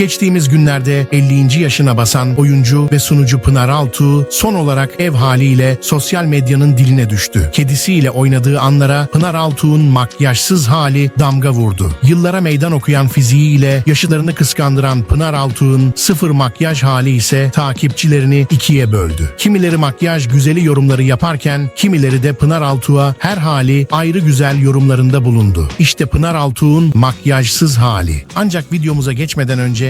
Geçtiğimiz günlerde 50. yaşına basan oyuncu ve sunucu Pınar Altuğ son olarak ev haliyle sosyal medyanın diline düştü. Kedisiyle oynadığı anlara Pınar Altuğ'un makyajsız hali damga vurdu. Yıllara meydan okuyan fiziğiyle yaşıtlarını kıskandıran Pınar Altuğ'un sıfır makyaj hali ise takipçilerini ikiye böldü. Kimileri makyaj güzeli yorumları yaparken kimileri de Pınar Altuğ'a her hali ayrı güzel yorumlarında bulundu. İşte Pınar Altuğ'un makyajsız hali. Ancak videomuza geçmeden önce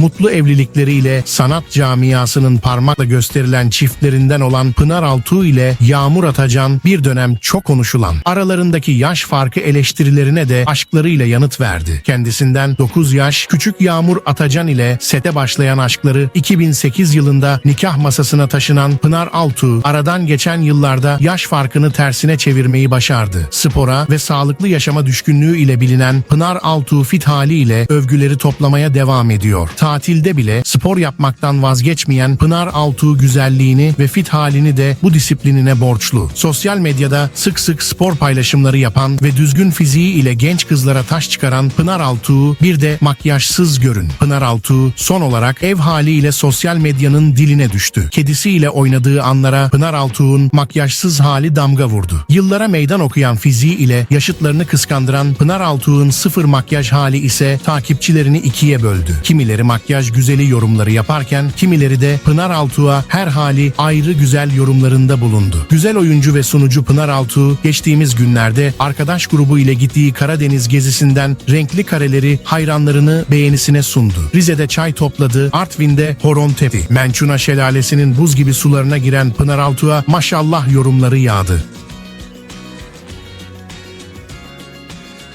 Mutlu evlilikleriyle sanat camiasının parmakla gösterilen çiftlerinden olan Pınar Altuğ ile Yağmur Atacan bir dönem çok konuşulan. Aralarındaki yaş farkı eleştirilerine de aşklarıyla yanıt verdi. Kendisinden 9 yaş küçük Yağmur Atacan ile sete başlayan aşkları 2008 yılında nikah masasına taşınan Pınar Altuğ aradan geçen yıllarda yaş farkını tersine çevirmeyi başardı. Spora ve sağlıklı yaşama düşkünlüğü ile bilinen Pınar Altuğ fit haliyle övgüleri toplamaya devam ediyor. Tatilde bile spor yapmaktan vazgeçmeyen Pınar Altuğ güzelliğini ve fit halini de bu disiplinine borçlu. Sosyal medyada sık sık spor paylaşımları yapan ve düzgün fiziği ile genç kızlara taş çıkaran Pınar Altuğ bir de makyajsız görün. Pınar Altuğ son olarak ev haliyle sosyal medyanın diline düştü. Kedisiyle oynadığı anlara Pınar Altuğ'un makyajsız hali damga vurdu. Yıllara meydan okuyan fiziği ile yaşıtlarını kıskandıran Pınar Altuğ'un sıfır makyaj hali ise takipçilerini ikiye böldü. Kimileri makyaj güzeli yorumları yaparken kimileri de Pınar Altuğ'a her hali ayrı güzel yorumlarında bulundu. Güzel oyuncu ve sunucu Pınar Altuğ geçtiğimiz günlerde arkadaş grubu ile gittiği Karadeniz gezisinden renkli kareleri hayranlarını beğenisine sundu. Rize'de çay topladı, Artvin'de horon tepi. Mençuna şelalesinin buz gibi sularına giren Pınar Altuğ'a maşallah yorumları yağdı.